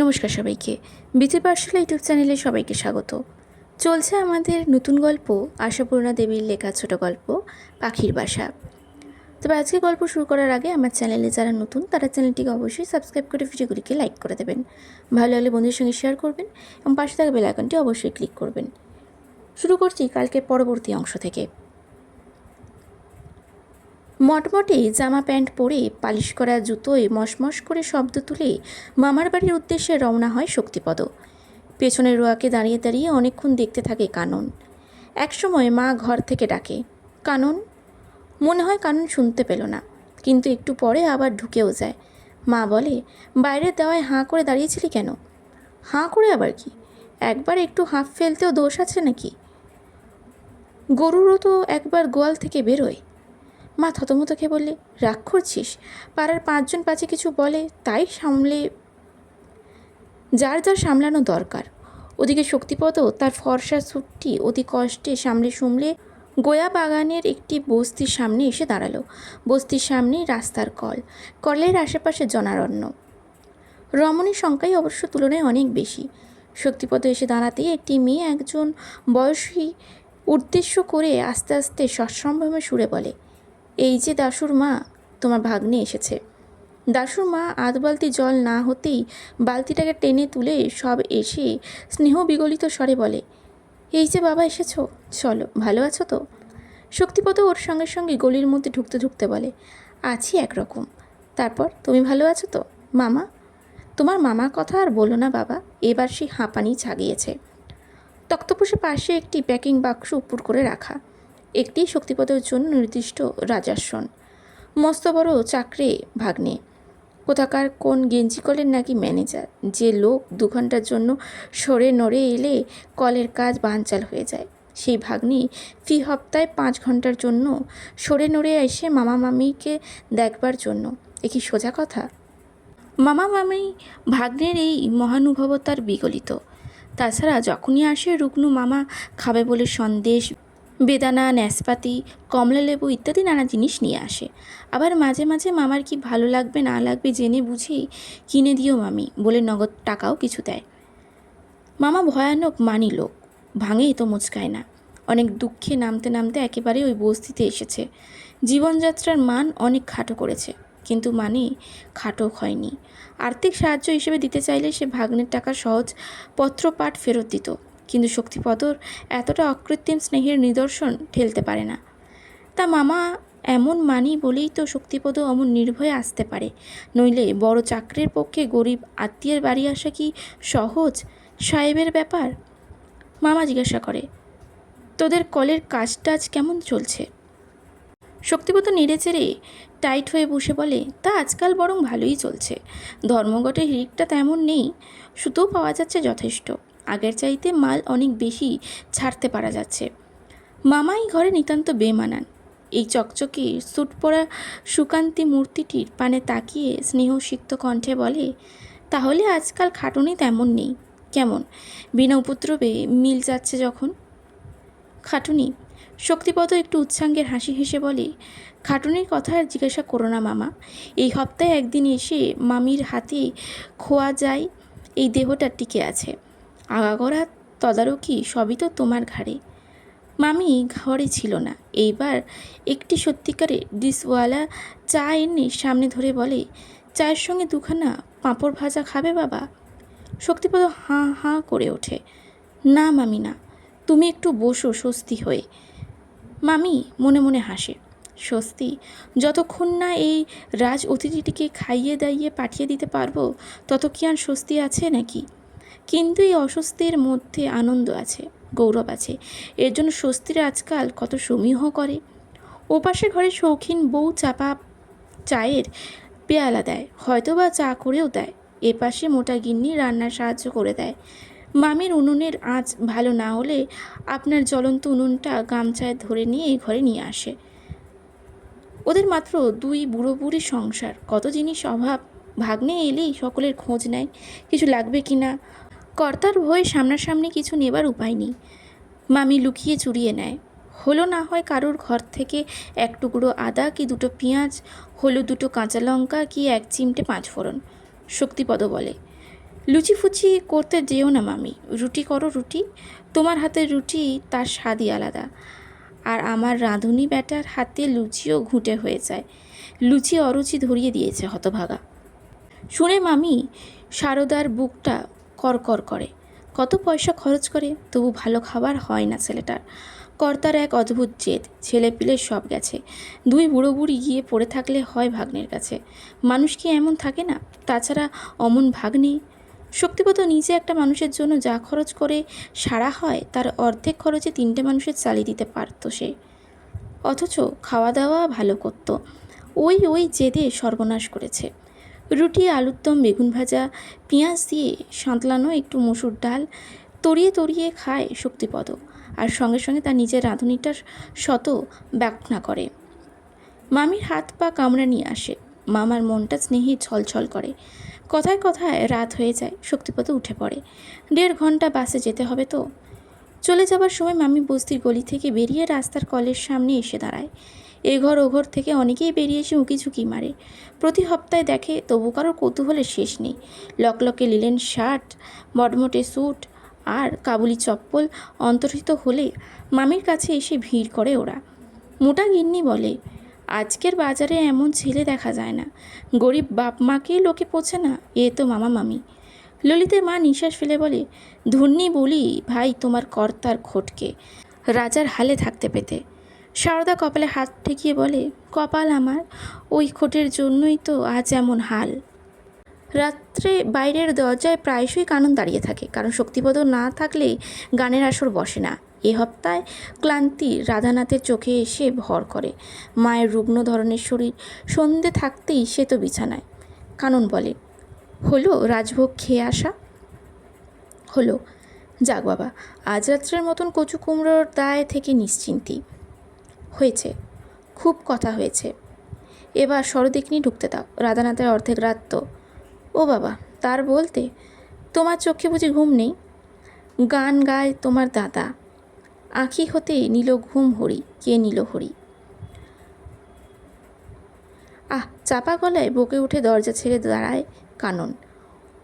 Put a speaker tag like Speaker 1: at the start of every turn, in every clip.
Speaker 1: নমস্কার সবাইকে। বিচি পাঠশালা ইউটিউব চ্যানেলে সবাইকে স্বাগত। চলছে আমাদের নতুন গল্প আশাপূর্ণা দেবীর লেখা ছোট গল্প, পাখির বাসা। তবে আজকে গল্প শুরু করার আগে আমার চ্যানেলে যারা নতুন, তারা চ্যানেলটিকে অবশ্যই সাবস্ক্রাইব করে ভিডিওগুলিকে লাইক করে দেবেন। ভালো লাগলে বন্ধুদের সঙ্গে শেয়ার করবেন এবং পাশে থাকা বেল আইকনটি অবশ্যই ক্লিক করবেন। শুরু করছি কালকে পরবর্তী অংশ থেকে। মটমটে জামা প্যান্ট পরে পালিশ করা জুতোয় মশমশ করে শব্দ তুলে মামার বাড়ির উদ্দেশ্যে রওনা হয় শক্তিপদ। পেছনের রোয়াকে দাঁড়িয়ে দাঁড়িয়ে অনেকক্ষণ দেখতে থাকে কানন। একসময় মা ঘর থেকে ডাকে, কানন? মনে হয় কানন শুনতে পেল না, কিন্তু একটু পরে আবার ঢুকেও যায়। মা বলে বাইরের দেওয়ায় হাঁ করে দাঁড়িয়েছিলি কেন? হাঁ করে আবার কি? একবার একটু হাঁফ ফেলতেও দোষ আছে নাকি? গরুরও তো একবার গোয়াল থেকে বেরোয়। মা থতমত খেয়ে বললে, রাগ করছিস? পাড়ার পাঁচজন পাঁচে কিছু বলে, তাই সামলে যার যার সামলানো দরকার। ওদিকে শক্তিপদ তার ফর্সা স্যুটটি অতি কষ্টে সামলে সুমলে গোয়া বাগানের একটি বস্তির সামনে এসে দাঁড়াল। বস্তির সামনেই রাস্তার কল, কলের আশেপাশে জনারণ্য। রমণীর সংখ্যাই অবশ্য তুলনায় অনেক বেশি। শক্তিপদ এসে দাঁড়াতেই একটি মেয়ে একজন বয়সী উদ্দেশ্য করে আস্তে আস্তে সৎসম্ভ্রমে সুরে বলে এই যে দাশুর মা, তোমার ভাগ্নে এসেছে। দাশুর মা আধ বালতি জল না হতেই বালতিটাকে টেনে তুলে সব এসে স্নেহ বিগলিত স্বরে বলে, এই যে বাবা এসেছ, চলো, ভালো আছো তো? শক্তিপদ ওর সঙ্গে সঙ্গে গলির মধ্যে ঢুকতে ঢুকতে বলে, আছি একরকম। তারপর, তুমি ভালো আছো তো, মামা? তোমার মামার কথা আর বলো না বাবা, এবার সে হাঁপানি ছাগিয়েছে। তক্তপোষে পাশে একটি প্যাকিং বাক্স উপর করে রাখা একটি শক্তিপদের জন্য নির্দিষ্ট রাজাসন। মস্ত বড় চাকরে ভাগ্নে। কোথাকার কোন গেঞ্জি কলের নাকি ম্যানেজার? যে লোক দু ঘণ্টার জন্য সরে নড়ে এলে কলের কাজ বানচাল হয়ে যায়। সেই ভাগ্নি ফি হপ্তায় পাঁচ ঘণ্টার জন্য সরে নড়ে এসে মামা মামিকে দেখবার জন্য। এ কি সোজা কথা? মামা মামি ভাগ্নের এই মহানুভবতার বিগলিত। তাছাড়া যখনই আসে রুগ্ন মামা খাবে বলে সন্দেশ বেদানা, ন্যাসপাতি, কমলালেবু ইত্যাদি নানা জিনিস নিয়ে আসে। আবার মাঝে মাঝে মামার কি ভালো লাগবে, না লাগবে জেনে বুঝেই কিনে দিও মামি বলে নগদ টাকাও কিছু দেয়। মামা ভয়ানক মানি লোক ভাঙেই তো মুচকায় না। অনেক দুঃখে নামতে নামতে একেবারে ওই বস্তিতে এসেছে। জীবনযাত্রার মান অনেক খাটো করেছে, কিন্তু মানে খাটো হয়নি। আর্থিক সাহায্য হিসেবে দিতে চাইলে সে ভাগ্নের টাকা সহজ পত্রপাঠ ফেরত দিত। কিন্তু শক্তিপদর এতটা অকৃত্রিম স্নেহের নিদর্শন ঠেলতে পারে না। তা মামা এমন মানি বলেই তো শক্তিপদ অমন নির্ভয়ে আসতে পারে। নইলে বড় চাকরির পক্ষে গরিব আত্মীয়ের বাড়ি আসা কি সহজ? সাহেবের ব্যাপার? মামা জিজ্ঞাসা করে, তোদের কলের কাজ টাজ কেমন চলছে? শক্তিপদ নেড়ে চেড়ে টাইট হয়ে বসে বলে, তা আজকাল বরং ভালোই চলছে। ধর্মঘটের হিরিকটা তেমন নেই। সুতোও পাওয়া যাচ্ছে যথেষ্ট। আগের চাইতে মাল অনেক বেশি ছাড়তে পারা যাচ্ছে। মামাই ঘরে নিতান্ত বেমানান। এই চকচকে স্যুট পরা সুকান্তি মূর্তিটির পানে তাকিয়ে স্নেহসিক্ত কণ্ঠে বলে, তাহলে আজকাল খাটুনি তেমন নেই। কেমন? বিনা উপদ্রবে মিল যাচ্ছে যখন? খাটুনি, শক্তিপদ একটু উচ্ছাঙ্গের হাসি হেসে বলে, খাটুনির কথা আর জিজ্ঞাসা করো না মামা। এই সপ্তাহে একদিন এসে মামির হাতে খোয়া যায়, এই দেহটা টিকে আছে। আগাগোড়া তদারকি সবই তো তোমার ঘাড়ে। মামি ঘরে ছিল না। এইবার একটি সত্যিকারে ডিসওয়ালা চা এনে সামনে ধরে বলে, চায়ের সঙ্গে দুখানা পাঁপড় ভাজা খাবে বাবা? শক্তিপদ হাঁ হাঁ করে ওঠে, না মামি না, তুমি একটু বসো স্বস্তি হয়ে। মামি মনে মনে হাসে, স্বস্তি, যতক্ষণ না এই রাজ অতিথিটিকে খাইয়ে দাইয়ে পাঠিয়ে দিতে পারব, তত কি আর স্বস্তি আছে নাকি? কিন্তু এই অস্বস্তির মধ্যে আনন্দ আছে, গৌরব আছে। এর জন্য স্বস্তির আজকাল কত সমীহ করে। ওপাশে ঘরে শৌখিন বউ চাপা চায়ের পেয়ালা দেয় হয়তো বা চা করেও দেয়। এপাশে মোটা গিন্নি রান্নার সাহায্য করে দেয়। মামির উনুনের আঁচ ভালো না হলে আপনার জ্বলন্ত উনুনটা গামছায় ধরে নিয়ে এই ঘরে নিয়ে আসে। ওদের মাত্র দুই বুড়ো বুড়ি সংসার। কত জিনিস অভাব, ভাগ্নে এলেই সকলের খোঁজ নেয়, কিছু লাগবে কি না? কর্তার ভয়ে সামনাসামনি কিছু নেবার উপায় নেই। মামি লুকিয়ে চুরিয়ে নেয়। হলো না হয় কারোর ঘর থেকে এক টুকরো আদা কি দুটো পেঁয়াজ, হলো দুটো কাঁচা লঙ্কা কি এক চিমটে পাঁচ ফোড়ন, শক্তিপদ বলে। লুচি ফুচি করতে যেও না মামি, রুটি করো রুটি, তোমার হাতের রুটি তার স্বাদই আলাদা। আর আমার রাঁধুনি ব্যাটার হাতে লুচিও ঘুঁটে হয়ে যায়। লুচি অরুচি ধরিয়ে দিয়েছে হতভাগা। শুনে মামি সারদার বুকটা করকর করে কত পয়সা খরচ করে, তবু ভালো খাবার হয় না ছেলেটার। কর্তার এক অদ্ভুত জেদ ছেলে পিলে সব গেছে। দুই বুড়ো বুড়ি গিয়ে পড়ে থাকলে হয় ভাগ্নের কাছে। মানুষ কি এমন থাকে না? তাছাড়া অমন ভাগ্নি? শক্তিপত নিজে একটা মানুষের জন্য যা খরচ করে সারা হয়, তার অর্ধেক খরচে তিনটে মানুষের চালিয়ে দিতে পারতো সে। অথচ খাওয়া দাওয়া ভালো করতো। ওই ওই জেদে সর্বনাশ করেছে। রুটি, আলুর দম, বেগুন ভাজা, পেঁয়াজ দিয়ে সাঁতলানো একটু মসুর ডাল, তরিয়ে তরিয়ে খায় শক্তিপদ। আর সঙ্গে সঙ্গে তার নিজের রাঁধুনিটার শত ব্যাখ্যা করে। মামির হাত পা কামড়া নিয়ে আসে। মামার মনটা স্নেহে ছলছল করে। কথায় কথায় রাত হয়ে যায়, শক্তিপদ উঠে পড়ে। দেড় ঘণ্টা বাসে যেতে হবে তো? চলে যাবার সময় মামি বস্তির গলি থেকে বেরিয়ে রাস্তার কলের সামনে এসে দাঁড়ায়। এ ঘর ও ঘর থেকে অনেকেই বেরিয়ে এসে উঁকি ঝুঁকি মারে। প্রতি সপ্তাহে দেখে, তবু কারোর কৌতূহলের শেষ নেই। লকলকে লিলেন শার্ট, মটমটে স্যুট আর কাবুলি চপ্পল অন্তর্হিত হলে মামির কাছে এসে ভিড় করে ওরা। মোটা গিন্নি বলে, আজকের বাজারে এমন ছেলে দেখা যায় না। গরিব বাপ মাকেই লোকে পোছে না, এ তো মামা মামি। ললিতের মা নিঃশ্বাস ফেলে বলে ধন্যি বলি, ভাই তোমার কর্তার খোটকে, রাজার হালে থাকতে পেতে। সারদা কপালে হাত ঠেকিয়ে বলে, কপাল আমার, ওই খোটের জন্যই তো আজ এমন হাল। রাত্রে বাইরের দরজায় প্রায়শই কানন দাঁড়িয়ে থাকে, কারণ শক্তিপদ না থাকলে গানের আসর বসে না। এ হপ্তায় ক্লান্তি রাধানাথের চোখে এসে ভর করে। মায়ের রুগ্ন ধরনের শরীর, সন্ধে থাকতেই সে তো বিছানায়। কানন বলে, হলো রাজভোগ খেয়ে আসা? হলো। যাক বাবা, আজ রাত্রের মতন কচু কুমড়োর দায় থেকে নিশ্চিন্তি। হয়েছে। খুব কথা হয়েছে। এবার সরদিকনি ঢুকতে দাও। রাধানাথের অর্ধেক রাত তো। ও বাবা, তার বলতে তোমার চোখে বুঝি ঘুম নেই? গান গায় তোমার দাদা। আঁখি হতে নিল ঘুম হরি, কে নিল হরি? আহ, চাপা গলায় বকে উঠে দরজা ছেড়ে দাঁড়ায় কানন।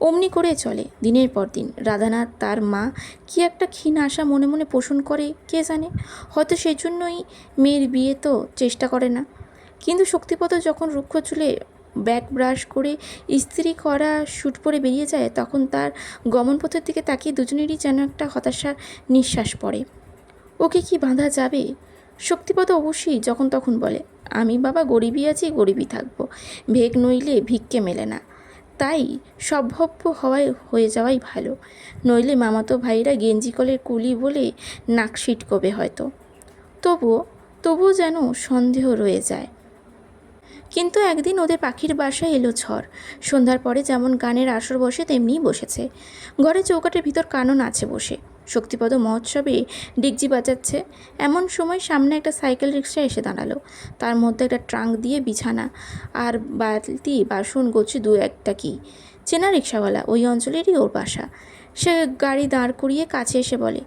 Speaker 1: অমনি করে চলে। দিনের পর দিন রাধানাথ তার মা কি একটা ক্ষীণ আশা মনে মনে পোষণ করে, কে জানে? হয়তো সেই জন্যই মেয়ের বিয়ে তো চেষ্টা করে না। কিন্তু শক্তিপদ যখন রুক্ষ চুলে ব্যাক ব্রাশ করে ইস্ত্রি করা শ্যুট পরে বেরিয়ে যায়, তখন তার গমনপথের দিকে তাকিয়ে দুজনেরই যেন একটা হতাশার নিঃশ্বাস পড়ে। ওকে কি বাঁধা যাবে? শক্তিপদ অবশ্যই যখন তখন বলে, আমি বাবা গরিবই আছি, গরিবই থাকব। ভেগ নইলে ভিক্ষে মেলে না। তাই সম্ভব্য হওয়ায় হয়ে যাওয়াই ভালো। নইলে মামাতো ভাইরা গেঞ্জি কলের কুলি বলে নাক কবে হয়তো। তবুও তবুও যেন সন্দেহ রয়ে যায়। কিন্তু একদিন ওদের পাখির বাসায় এলো ঝড়। সন্ধ্যার পরে যেমন গানের আসর বসে, তেমনিই বসেছে। ঘরে চৌকাটের ভিতর কানন আছে বসে। শক্তিপদ মহোৎসবে ডিগজি বাজাচ্ছে। এমন সময় সামনে একটা সাইকেল রিক্সা এসে দাঁড়াল। তার মধ্যে একটা ট্রাঙ্ক দিয়ে বিছানা আর বালতি, বাসন গোছে দু একটা কি? চেনা রিক্সাওয়ালা ওই অঞ্চলেরই ওর বাসা। সে গাড়ি দাঁড় করিয়ে কাছে এসে বলে,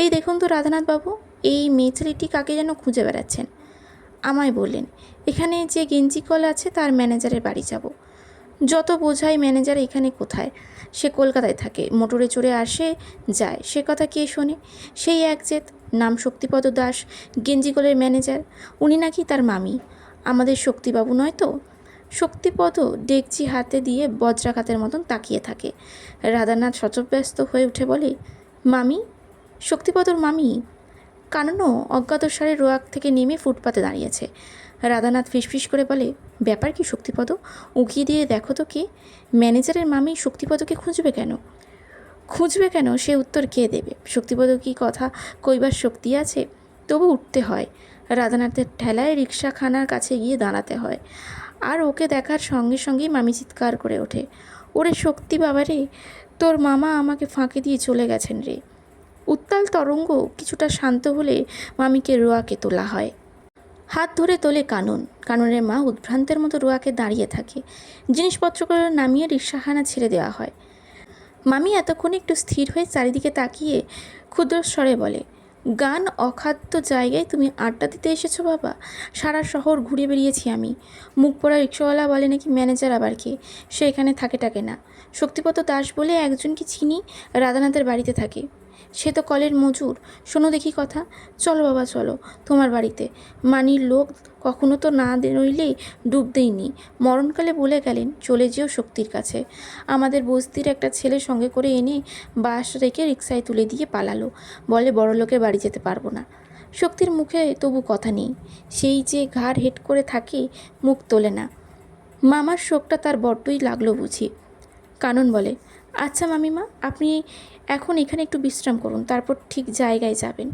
Speaker 1: এই দেখুন তো রাধানাথ বাবু, এই মেয়ে ছেলেটি কাকে যেন খুঁজে বেড়াচ্ছেন? আমায় বললেন, এখানে যে গেঞ্জি কল আছে, তার ম্যানেজারের বাড়ি যাব। যত বোঝাই ম্যানেজার এখানে কোথায়? সে কলকাতায় থাকে, মোটরে চড়ে আসে, যায়। সে কথা কে শোনে? সেই এক জেদ। নাম শক্তিপদ দাস গেঞ্জিকলের ম্যানেজার। উনি নাকি তার মামি। আমাদের শক্তিবাবু নয় তো? শক্তিপদ ডেকচি হাতে দিয়ে বজ্রাঘাতের মতন তাকিয়ে থাকে। রাধানাথ সচব্যস্ত হয়ে উঠে বলে, মামি? শক্তিপদর মামি? কাননও অজ্ঞাতসারে রোয়াক থেকে নেমে ফুটপাতে দাঁড়িয়েছে। রাধানাথ ফিসফিস করে বলে, ব্যাপার কি শক্তিপদ? উঁকিয়ে দিয়ে দেখো তো কে, ম্যানেজারের মামি শক্তিপদকে খুঁজবে কেন? খুঁজবে কেন? সে উত্তর কে দেবে? শক্তিপদ কি কথা কইবার শক্তি আছে? তবু উঠতে হয়। রাধানাথের ঠেলায় রিক্সাখানার কাছে গিয়ে দাঁড়াতে হয়। আর ওকে দেখার সঙ্গে সঙ্গেই মামি চিৎকার করে ওঠে। ওরে শক্তি বাবারে, তোর মামা আমাকে ফাঁকে দিয়ে চলে গেছেন রে। উত্তাল তরঙ্গ কিছুটা শান্ত হলে মামিকে রোয়াকে তোলা হয়। হাত ধরে তোলে কানন। কাননের মা উদ্ভ্রান্তের মতো রোয়াকে দাঁড়িয়ে থাকে। জিনিসপত্রগুলো নামিয়ে রিক্সাখানা ছেড়ে দেওয়া হয়। মামি এতক্ষণ একটু স্থির হয়ে চারিদিকে তাকিয়ে ক্ষুদ্র স্বরে বলে, গান অখাদ্য জায়গায় তুমি আড্ডা দিতে এসেছ বাবা? সারা শহর ঘুরে বেরিয়েছি আমি। মুখ পড়া রিক্সাওয়ালা বলে নাকি ম্যানেজার আবার কে? সে এখানে থাকে টাকে না। শক্তিপত দাস বলে একজনকে চিনি? রাধানাথের বাড়িতে থাকে। সে তো কলের মজুর। শোনো দেখি কথা। চলো বাবা, চলো। তোমার বাড়িতে। মানির লোক কখনো তো না নইলেই ডুব দেয়নি। মরণকালে বলে গেলেন, চলে যেও শক্তির কাছে। আমাদের বস্তির একটা ছেলে সঙ্গে করে এনে বাস রেখে রিক্সায় তুলে দিয়ে পালালো। বলে, বড় লোকের বাড়ি যেতে পারব না। শক্তির মুখে তবু কথা নেই। সেই যে ঘাড় হেট করে থাকে, মুখ তোলে না। মামার শোকটা তার বড্ডই লাগল বুঝি। কানন বলে আচ্ছা মামিমা, আপনি এখন এখানে একটু বিশ্রাম করুন, তারপর ঠিক জায়গায় যাবেন।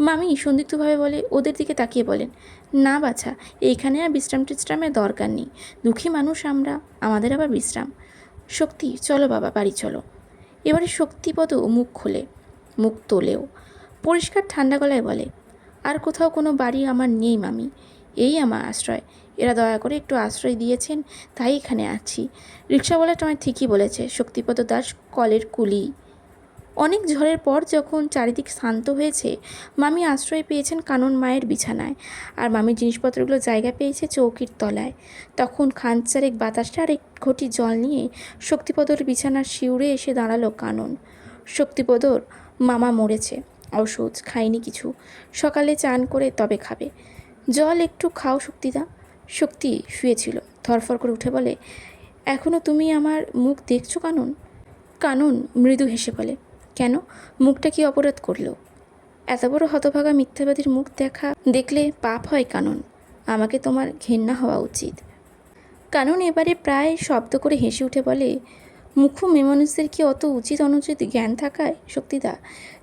Speaker 1: মামি সন্দিগ্ধভাবে বলে, ওদের দিকে তাকিয়ে বলেন, না বাছা এইখানে আর বিশ্রাম টিশ্রামের দরকার নেই। দুঃখী মানুষ আমরা, আমাদের আবার বিশ্রাম। শক্তি, চলো বাবা, বাড়ি চলো। এবারে শক্তিপদ মুখ খোলে, মুখ তোলেও। পরিষ্কার ঠান্ডা গলায় বলে, আর কোথাও কোনো বাড়ি আমার নেই, মামি। এই আমার আশ্রয়। এরা দয়া করে একটু আশ্রয় দিয়েছেন, তাই এখানে আছি। রিক্সাওয়ালাটা আমায় ঠিকই বলেছে, শক্তিপদ দাস কলের কুলি। অনেক ঝড়ের পর যখন চারিদিক শান্ত হয়েছে, মামি আশ্রয় পেয়েছেন কানন মায়ের বিছানায়। আর মামির জিনিসপত্রগুলো জায়গা পেয়েছে চৌকির তলায়। তখন খানচারেক বাতাসটা আর এক ঘটি জল নিয়ে শক্তিপদর বিছানার শিউরে এসে দাঁড়াল কানন। শক্তিপদর, মামা মরেছে ওষুধ খায়নি কিছু। সকালে চান করে তবে খাবে। জল একটু খাও শক্তিদা। শক্তি শুয়েছিল, ধরফর করে উঠে বলে এখনও তুমি আমার মুখ দেখছ কানন? কানন মৃদু হেসে বলে কেন? মুখটা কি অপরাধ করল? এত বড় হতভাগা মিথ্যাবাদীর মুখ দেখা দেখলে পাপ হয় কানন। আমাকে তোমার ঘেন্না হওয়া উচিত। কানন এবারে প্রায় শব্দ করে হেসে উঠে বলে মুখ্য মেয়ে মানুষদের কি অত উচিত অনুচিত জ্ঞান থাকায়? শক্তিদা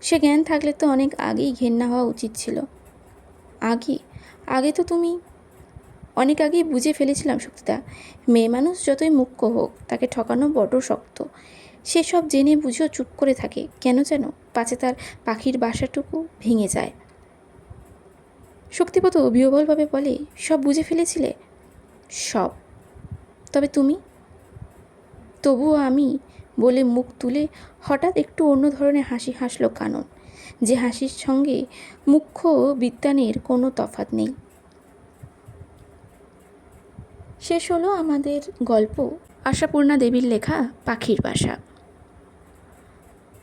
Speaker 1: সে জ্ঞান থাকলে তো অনেক আগেই ঘেন্না হওয়া উচিত ছিল। আগে আগে তো তুমি অনেক আগেই বুঝে ফেলেছিলাম শক্তিদা মেয়ে মানুষ যতই মুখ্য হোক, তাকে ঠকানো বড় শক্ত। সেসব জেনে বুঝেও চুপ করে থাকে। কেন যেন পাছে তার পাখির বাসাটুকু ভেঙে যায়। শক্তিপত বিহবলভাবে বলে, সব বুঝে ফেলেছিলে? সব। তবে তুমি? তবুও আমি বলে মুখ তুলে হঠাৎ একটু অন্য ধরনের হাসি হাসলো কানন, যে হাসির সঙ্গে মুখ্য বিদ্যানের কোনো তফাৎ নেই। শেষ হলো আমাদের গল্প আশাপূর্ণা দেবীর লেখা পাখির বাসা।